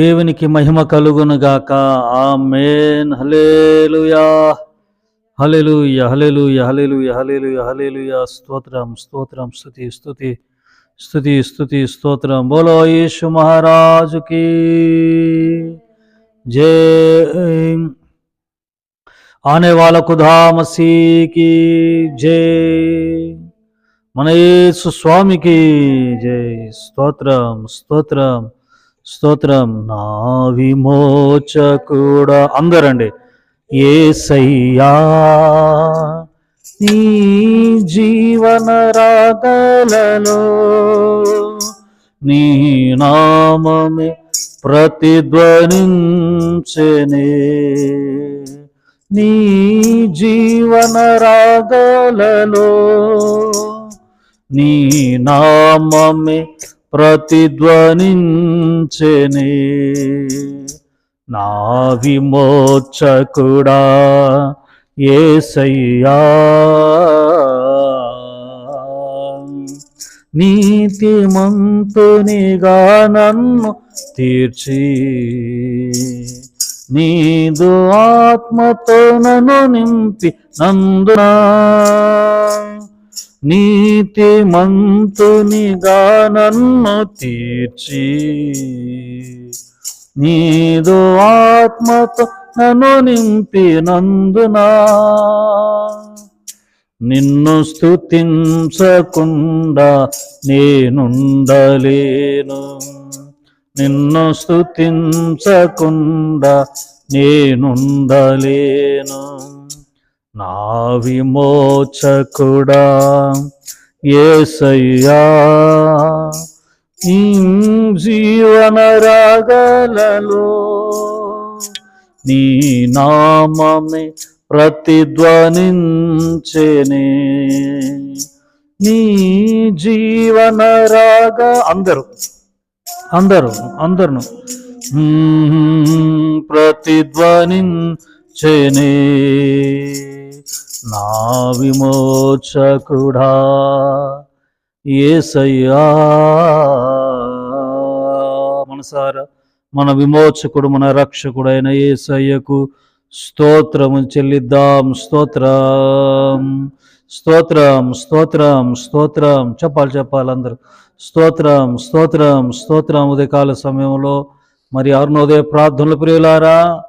దేవునికి మహిమ కలుగునుగాక. ఆ మేన్ హలేలుయా యహలేలు యహలేలు యహలేలు యహలేలు యహలెలు స్తోత్రం స్తోత్రం స్థుతి స్థుతి స్థుతి స్థుతి స్తోత్రం. బోలో యేసు మహారాజుకి జే. ఆనే వాళ్ళ కుధామసీకి జే. మన యేసు స్వామికి జై. స్తోత్రం స్తోత్రం. స్తోత్రం. నా విమోచకుడా. అందరండి. ఏసయ్యా నీ జీవన రాగలలో నీ నామమే ప్రతిధ్వనించెనే. నీ జీవన రాగలలో నీ నామమే ప్రతిధ్వనించెనే. నా విమోచకుడా ఏసయ్యా. నీతిమంతునిగా నన్ను తీర్చి నీదు ఆత్మతో నన్ను నింపి నందునా. నీతి నీతిమంతునిగా నన్ను తీర్చి నీదు ఆత్మతో నన్ను నింపినందున నిన్ను స్థుతించకుండా నేనుండలేను. నిన్ను స్థుతించకుండా నేనుండలేను. నా విమోచకుడా ఏసయ్యా ఈ జీవన రాగలలో నీ నామమే ప్రతిధ్వనించేనే. నీ జీవన రాగ అందరూ అందరూ అందరు ప్రతిధ్వనించేనే. నా విమోచకుడా ఏసయ్యా. మనసారా మన విమోచకుడు మన రక్షకుడైన ఏసయ్యకు స్తోత్రము చెల్లిద్దాం స్తోత్రం. స్తోత్రం స్తోత్రం స్తోత్రం. చెప్పాలి చెప్పాలి అందరూ. స్తోత్రం స్తోత్రం స్తోత్రం. ఉదయకాల సమయంలో మరి అరుణోదయ ప్రార్థనలు ప్రియులారా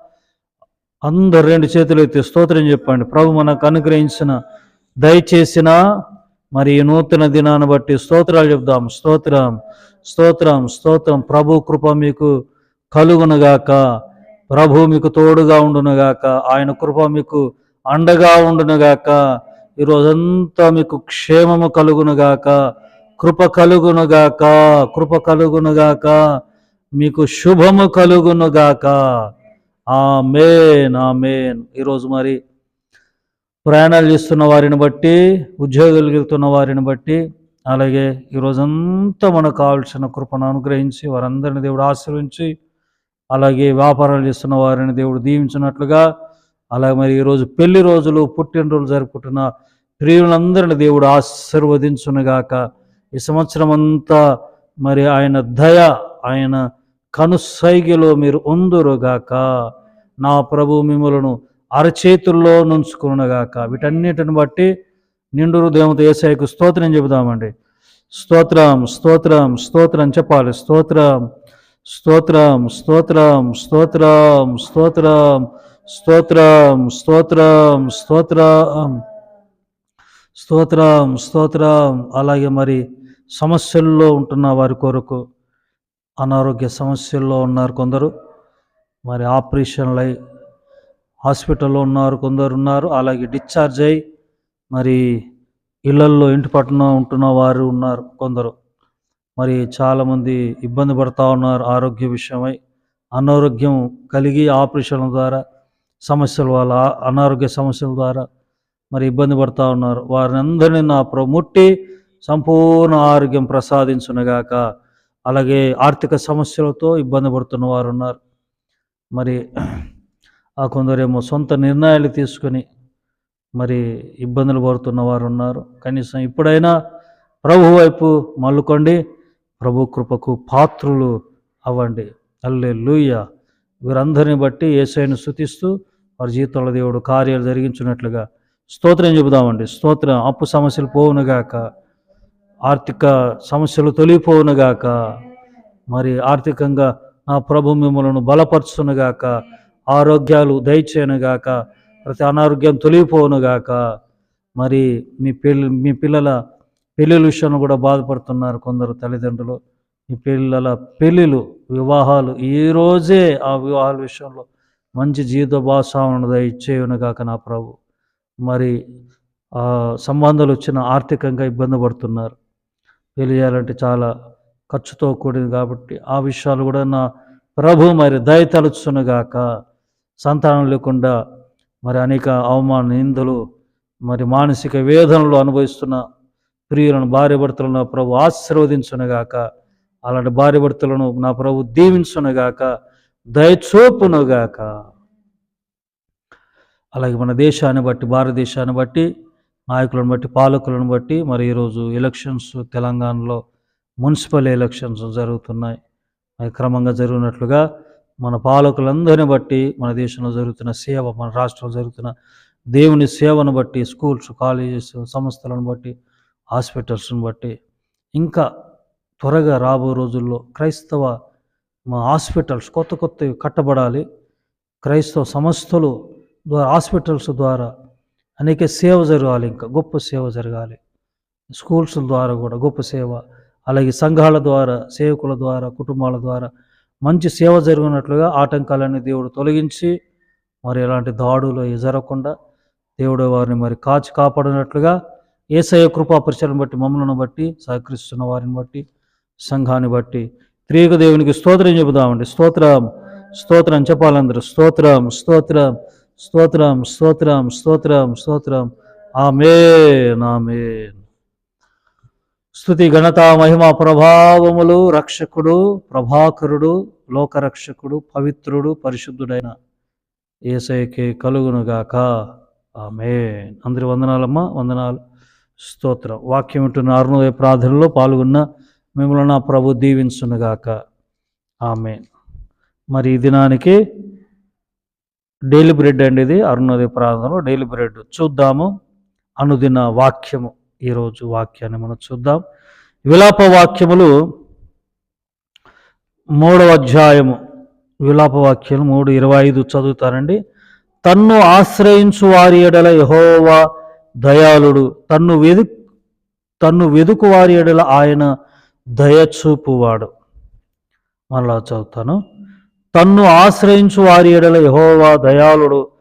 అందరు రెండు చేతులు ఎత్తి స్తోత్రం చెప్పండి. ప్రభు మనకు అనుగ్రహించిన దయచేసిన మరి నూతన దినాన్ని బట్టి స్తోత్రాలు చెప్దాం. స్తోత్రం స్తోత్రం స్తోత్రం. ప్రభు కృప మీకు కలుగునుగాక. ప్రభు మీకు తోడుగా ఉండునుగాక. ఆయన కృప మీకు అండగా ఉండునుగాక. ఈ రోజంతా మీకు క్షేమము కలుగునుగాక. కృప కలుగునుగాక. కృప కలుగునుగాక. మీకు శుభము కలుగునుగాక. Amen amen. ఈరోజు మరి ప్రయాణాలు చేస్తున్న వారిని బట్టి ఉద్యోగాలు వెళ్తున్న వారిని బట్టి అలాగే ఈ రోజంతా మనకు కావాల్సిన కృపను అనుగ్రహించి వారందరిని దేవుడు ఆశ్రయించి అలాగే వ్యాపారాలు చేస్తున్న వారిని దేవుడు దీవించినట్లుగా అలాగే మరి ఈరోజు పెళ్ళి రోజులు పుట్టినరోజులు జరుపుకుంటున్న ప్రియులందరిని దేవుడు ఆశీర్వదించునుగాక. ఈ సంవత్సరం అంతా మరి ఆయన దయ ఆయన కనుసైగలో మీరు ఉందురుగాక. నా ప్రభు మిమ్మలను అరచేతుల్లో నుంచుకునుగాక వీటన్నిటిని బట్టి నిండు దేవత ఏసైకు స్తోత్రం చెబుదామండి. స్తోత్రం స్తోత్రం స్తోత్రం చెప్పాలి. స్తోత్రం స్తోత్రం స్తోత్రం స్తోత్రం స్తోత్రం స్తోత్రం స్తోత్రం స్తోత్రం. స్తోత్రం స్తోత్రం. అలాగే మరి సమస్యల్లో ఉంటున్న వారి కొరకు అనారోగ్య సమస్యల్లో ఉన్నారు కొందరు. మరి ఆపరేషన్లు అయి హాస్పిటల్లో ఉన్నారు కొందరు ఉన్నారు. అలాగే డిశ్చార్జ్ అయి మరి ఇళ్ళల్లో ఇంటి పట్టున ఉంటున్న వారు ఉన్నారు కొందరు. మరి చాలామంది ఇబ్బంది పడుతూ ఉన్నారు ఆరోగ్య విషయమై. అనారోగ్యం కలిగి ఆపరేషన్ల ద్వారా సమస్యల వల్ల అనారోగ్య సమస్యల ద్వారా మరి ఇబ్బంది పడుతూ ఉన్నారు. వారిని అందరినీ నా ప్రముట్టి సంపూర్ణ ఆరోగ్యం ప్రసాదించునగాక. అలాగే ఆర్థిక సమస్యలతో ఇబ్బంది పడుతున్న వారు ఉన్నారు మరి ఆ కొందరేమో సొంత నిర్ణయాలు తీసుకొని మరి ఇబ్బందులు పడుతున్న వారు ఉన్నారు కనీసం ఇప్పుడైనా ప్రభు వైపు మల్లుకోండి ప్రభు కృపకు పాత్రులు అవ్వండి. అల్లే లూయ వీరందరిని బట్టి ఏసైను శుతిస్తూ వారి జీవితంలో దేవుడు కార్యాలు జరిగించినట్లుగా స్తోత్రం చెబుదామండి. స్తోత్రం. అప్పు సమస్యలు పోవునుగాక. ఆర్థిక సమస్యలు తొలిపోవునుగాక మరి ఆర్థికంగా నా ప్రభు మిమ్మలను బలపరుచునుగాక ఆరోగ్యాలు దయచేయనుగాక ప్రతి అనారోగ్యం తొలిగిపోవునుగాక మరి మీ పిల్ల మీ పిల్లల పెళ్ళిళ్ళ విషయంలో కూడా బాధపడుతున్నారు కొందరు తల్లిదండ్రులు. మీ పిల్లల పెళ్ళిళ్ళు వివాహాలు ఈ రోజే ఆ వివాహాల విషయంలో మంచి జీవిత భాషను దయచేయునుగాక నా ప్రభు. మరి సంబంధాలు వచ్చిన ఆర్థికంగా ఇబ్బంది పడుతున్నారు. తెలియాలంటే చాలా ఖర్చుతో కూడింది కాబట్టి ఆ విషయాలు కూడా నా ప్రభు మరి దయ తలుచునుగాక సంతానం లేకుండా మరి అనేక అవమాన నిందలు మరి మానసిక వేదనలు అనుభవిస్తున్న ప్రియులను భార్య భర్తలను నా ప్రభు ఆశీర్వదించునుగాక. అలాంటి భార్య భర్తలను నా ప్రభు దీవించునుగాక దయచూపునుగాక. అలాగే మన దేశాన్ని బట్టి భారతదేశాన్ని బట్టి నాయకులను బట్టి పాలకులను బట్టి మరి ఈరోజు ఎలక్షన్స్ తెలంగాణలో మున్సిపల్ ఎలక్షన్స్ జరుగుతున్నాయి. అవి క్రమంగా జరిగినట్లుగా మన పాలకులందరిని బట్టి మన దేశంలో జరుగుతున్న సేవ మన రాష్ట్రంలో జరుగుతున్న దేవుని సేవను బట్టి స్కూల్స్ కాలేజెస్ సంస్థలను బట్టి హాస్పిటల్స్ని బట్టి ఇంకా త్వరగా రాబో రోజుల్లో క్రైస్తవ మా హాస్పిటల్స్ కొత్త కొత్తవి కట్టబడాలి. క్రైస్తవ సంస్థలు ద్వారా హాస్పిటల్స్ ద్వారా అనేక సేవ జరగాలి ఇంకా గొప్ప సేవ జరగాలి. స్కూల్స్ ద్వారా కూడా గొప్ప సేవ అలాగే సంఘాల ద్వారా సేవకుల ద్వారా కుటుంబాల ద్వారా మంచి సేవ జరిగినట్లుగా ఆటంకాలన్నీ దేవుడు తొలగించి మరి ఎలాంటి దాడులు జరగకుండా దేవుడు వారిని మరి కాచి కాపాడినట్లుగా ఏసయ కృపా పరిచయం బట్టి మమ్మలను బట్టి సహకరిస్తున్న వారిని బట్టి సంఘాన్ని బట్టి త్రియక దేవునికి స్తోత్రం చెబుదామండి. స్తోత్రం స్తోత్రం చెప్పాలందరూ. స్తోత్రం స్తోత్రం. స్తోత్రం స్తోత్రం స్తోత్రం స్తోత్రం. ఆమేన్ ఆమేన్. స్థుతి ఘనత మహిమ ప్రభావములు రక్షకుడు ప్రభాకరుడు లోకరక్షకుడు పవిత్రుడు పరిశుద్ధుడైన ఏసైకి కలుగునుగాక. ఆమె అందరి వందనాలమ్మ వందనాలు. స్తోత్రం. వాక్యం వింటున్న అరుణోదయ ప్రార్థనలో పాల్గొన్న మిమ్మల్ని నా ప్రభు దీవించునుగాక. ఆమె మరి ఈ దినానికి డైలీ బ్రెడ్ అండి ఇది అరుణోదయ ప్రార్థనలో డైలీ బ్రెడ్. చూద్దాము. అనుదిన వాక్యము. ఈరోజు వాక్యాన్ని మనం చూద్దాం. విలాప వాక్యములు మూడవ అధ్యాయము. విలాప వాక్యాలు మూడు ఇరవై ఐదు చదువుతారండి. తన్ను ఆశ్రయించు వారి ఎడల యహోవా దయాళుడు. తన్ను వెదు తన్ను వెదుకు వారి ఎడల ఆయన దయచూపువాడు మళ్ళా చదువుతాను. తన్ను ఆశ్రయించు వారి ఎడల యహోవా దయాళుడు.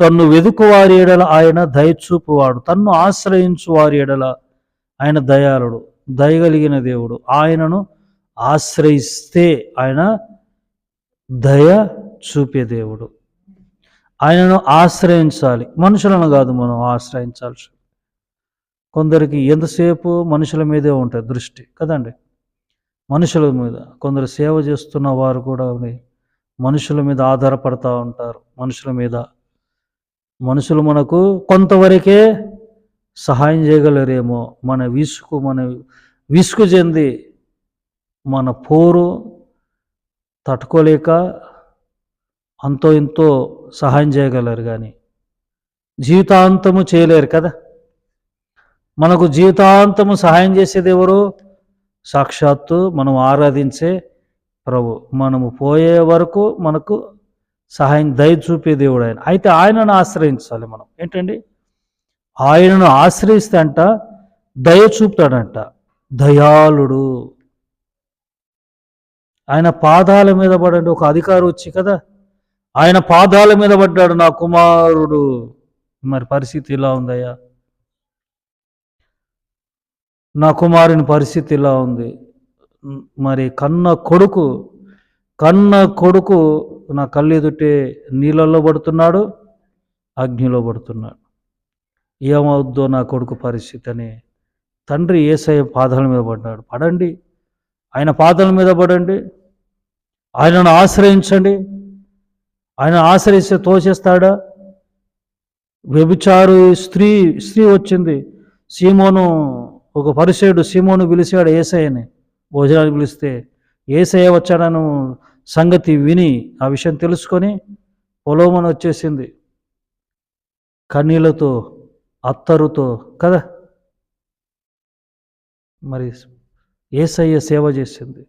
తన్ను వెదుకు వారి ఎడల ఆయన దయచూపువాడు. తన్ను ఆశ్రయించు వారి ఎడల ఆయన దయాళుడు. దయగలిగిన దేవుడు. ఆయనను ఆశ్రయిస్తే ఆయన దయ చూపే దేవుడు. ఆయనను ఆశ్రయించాలి. మనుషులను కాదు మనం ఆశ్రయించాల్సి. కొందరికి ఎంతసేపు మనుషుల మీదే ఉంటుంది దృష్టి. కదండి? మనుషుల మీద. కొందరు సేవ చేస్తున్న వారు కూడా మనుషుల మీద ఆధారపడతా ఉంటారు. మనుషుల మీద. మనుషులు మనకు కొంతవరకే సహాయం చేయగలరేమో. మన విసుకు మన విసుగు చెంది మన పోరు తట్టుకోలేక అంతో ఇంతో సహాయం చేయగలరు కానీ జీవితాంతము చేయలేరు కదా. మనకు జీవితాంతము సహాయం చేసేది ఎవరు? సాక్షాత్తు మనం ఆరాధించే ప్రభు మనము పోయే వరకు మనకు సహాయం దయ చూపే దేవుడు ఆయన. అయితే ఆయనను ఆశ్రయించాలి మనం. ఏంటండి? ఆయనను ఆశ్రయిస్తే అంట దయ చూపుతాడంట. దయాళుడు. ఆయన పాదాల మీద పడండి ఒక అధికారి వచ్చి కదా ఆయన పాదాల మీద పడ్డాడు నా కుమారుడు. మరి పరిస్థితి ఇలా ఉందయ్యా? నా కుమారుని పరిస్థితి ఇలా ఉంది. మరి కన్న కొడుకు కన్న కొడుకు నా కళ్ళు ఎదుటే నీళ్ళల్లో పడుతున్నాడు అగ్నిలో పడుతున్నాడు. ఏమవుద్దో నా కొడుకు పరిస్థితి అని తండ్రి ఏసయ్య పాదాల మీద పడ్డాడు. పడండి. ఆయన పాదాల మీద పడండి. ఆయనను ఆశ్రయించండి. ఆయన ఆశ్రయిస్తే తోచేస్తాడా వ్యభిచారు స్త్రీ స్త్రీ వచ్చింది. సీమోను ఒక పరిసేడు సీమోను పిలిచాడు ఏసయ్యని భోజనాలు పిలిస్తే ఏసయ్య వచ్చాడను సంగతి విని ఆ విషయం తెలుసుకొని పొలోమని వచ్చేసింది. కన్నీళ్ళతో అత్తరుతో కదా? మరి ఏసయ్య సేవ చేసింది.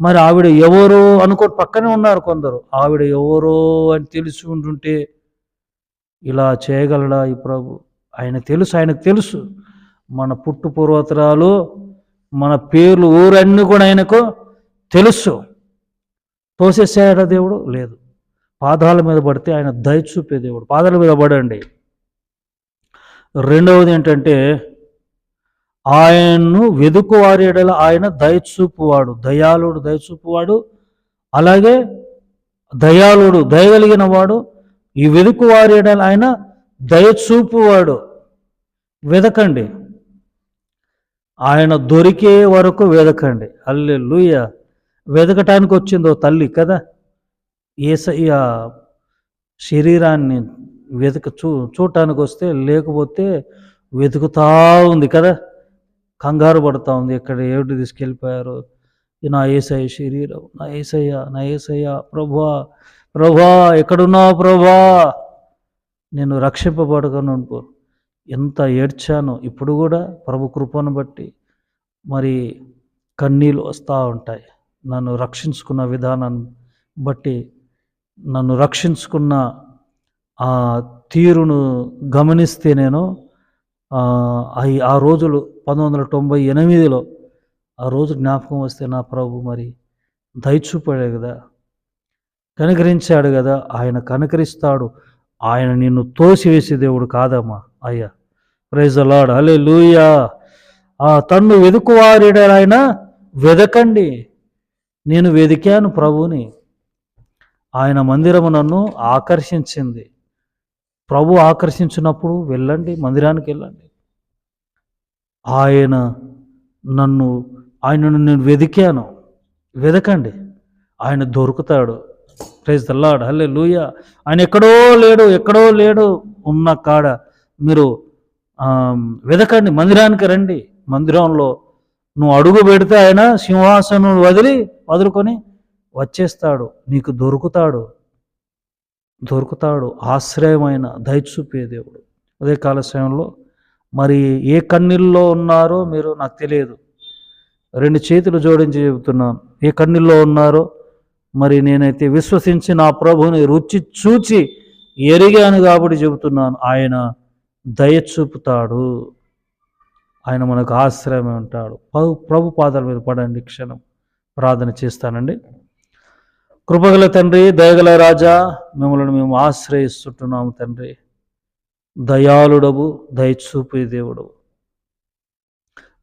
మరి ఆవిడ ఎవరో అనుకో పక్కనే ఉన్నారు కొందరు. ఆవిడ ఎవరో అని తెలిసి ఉంటుంటే ఇలా చేయగలడా ఈ ప్రభు? ఆయన తెలుసు ఆయనకు తెలుసు. మన పుట్టు పూర్వతరాలు మన పేర్లు ఊరన్నీ కూడా ఆయనకు తెలుసు. తోసేసాడా దేవుడు? లేదు. పాదాల మీద పడితే ఆయన దయ చూపే దేవుడు. పాదాల మీద పడండి. రెండవది ఏంటంటే ఆయన్ను వెదుకువారి ఎడల ఆయన దయచూపువాడు దయాళుడు దయచూపువాడు అలాగే దయాళుడు దయగలిగిన వాడు. ఈ వెదుకువారి ఎడల ఆయన దయచూపువాడు వెదకండి. ఆయన దొరికే వరకు వెదకండి. అల్లే లూయ వెదకటానికి వచ్చిందో తల్లి కదా. ఏసయ్య శరీరాన్ని వెతక చూ చూడటానికి వస్తే లేకపోతే వెతుకుతా ఉంది కదా. కంగారు పడుతూ ఉంది. ఎక్కడ ఏడు తీసుకెళ్ళిపోయారు? నా ఏసయ్య శరీరం నా ఏసయ్య నా ఏసయ్య ప్రభా ప్రభా ఎక్కడున్నావు ప్రభా? నేను రక్షింపబడకను అనుకో ఎంత ఏడ్చానో ఇప్పుడు కూడా ప్రభు కృపను బట్టి మరి కన్నీళ్ళు వస్తూ ఉంటాయి. నన్ను రక్షించుకున్న విధానాన్ని బట్టి నన్ను రక్షించుకున్న ఆ తీరును గమనిస్తే నేను ఆ, ఆ రోజులు పంతొమ్మిది వందల తొంభై ఎనిమిదిలో ఆ రోజు జ్ఞాపకం వస్తే నా ప్రభు మరి దయచూపాడే కదా కనుకరించాడు కదా ఆయన కనుకరిస్తాడు. ఆయన నిన్ను తోసివేసే దేవుడు కాదమ్మా అయ్యా. ప్రైజ్ లాడ్ అలే లూయా ఆ తన్ను వెతుకువారిడ ఆయన వెదకండి. నేను వెదికాను ప్రభుని ఆయన మందిరము నన్ను ఆకర్షించింది. ప్రభు ఆకర్షించినప్పుడు వెళ్ళండి మందిరానికి వెళ్ళండి. ఆయన నన్ను ఆయనను నేను వెదికాను. వెదకండి. ఆయన దొరుకుతాడు. ప్రైజ్ దల్లాడు హల్లే లూయ ఆయన ఎక్కడో లేడు ఎక్కడో లేడు. ఉన్న కాడ మీరు వెదకండి మందిరానికి రండి. మందిరంలో నువ్వు అడుగు పెడితే ఆయన సింహాసనం వదిలి వదులుకొని వచ్చేస్తాడు. నీకు దొరుకుతాడు. దొరుకుతాడు. ఆశ్రయమైన దయచూపే దేవుడు. అదే కాలశ్రయంలో మరి ఏ కన్నీళ్ళలో ఉన్నారో మీరు నాకు తెలియదు. రెండు చేతులు జోడించి చెబుతున్నాను. ఏ కన్నీళ్ళలో ఉన్నారో మరి నేనైతే విశ్వసించి నా ప్రభుని రుచి చూచి ఎరిగాను కాబట్టి చెబుతున్నాను. ఆయన దయ చూపుతాడు. ఆయన మనకు ఆశ్రయమే ఉంటాడు. ప్రభు ప్రభు పాదాల మీద పడండి క్షణం. ప్రార్థన చేస్తానండి. కృపగల తండ్రి దయగల రాజా మిమ్మల్ని మేము ఆశ్రయిస్తుంటున్నాము తండ్రి. దయాళుడవు దయచూపే దేవుడవు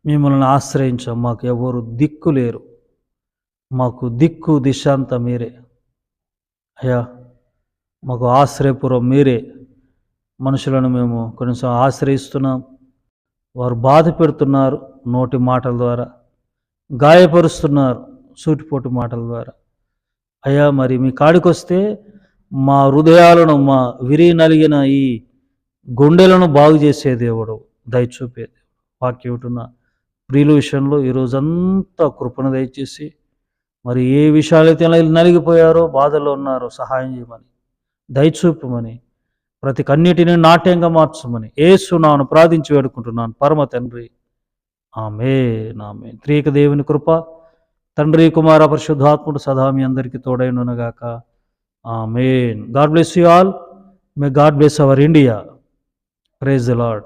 మిమ్మల్ని ఆశ్రయించాం. మాకు ఎవరు దిక్కు లేరు. మాకు దిక్కు దిశాంత మీరే. అయ్యా మాకు ఆశ్రయపురం మీరే. మనుషులను మేము కొన్నిసార్లు ఆశ్రయిస్తున్నాం. వారు బాధ పెడుతున్నారు నోటి మాటల ద్వారా. గాయపరుస్తున్నారు సూటిపోటు మాటల ద్వారా. అయ్యా మరి మీ కాడికి వస్తే మా హృదయాలను మా విరి నలిగిన ఈ గుండెలను బాగు చేసే దేవుడు దయచూపే దేవుడు. వాక్యం ప్రియుల విషయంలో ఈరోజంతా కృపణ దయచేసి మరి ఏ విషయాలైతే నలిగిపోయారో బాధలో ఉన్నారో సహాయం చేయమని దయచూపమని ప్రతి కన్నిటిని నాట్యంగా మార్చమని ఏసునాను ప్రార్థించి వేడుకుంటున్నాను. పరమ తండ్రి. ఆమె నామే త్రియక దేవుని కృప తండ్రి కుమార పరిశుద్ధాత్ముడు సదా మీ అందరికీ తోడైనగాక amen. God bless you all. May God bless our India. Praise the Lord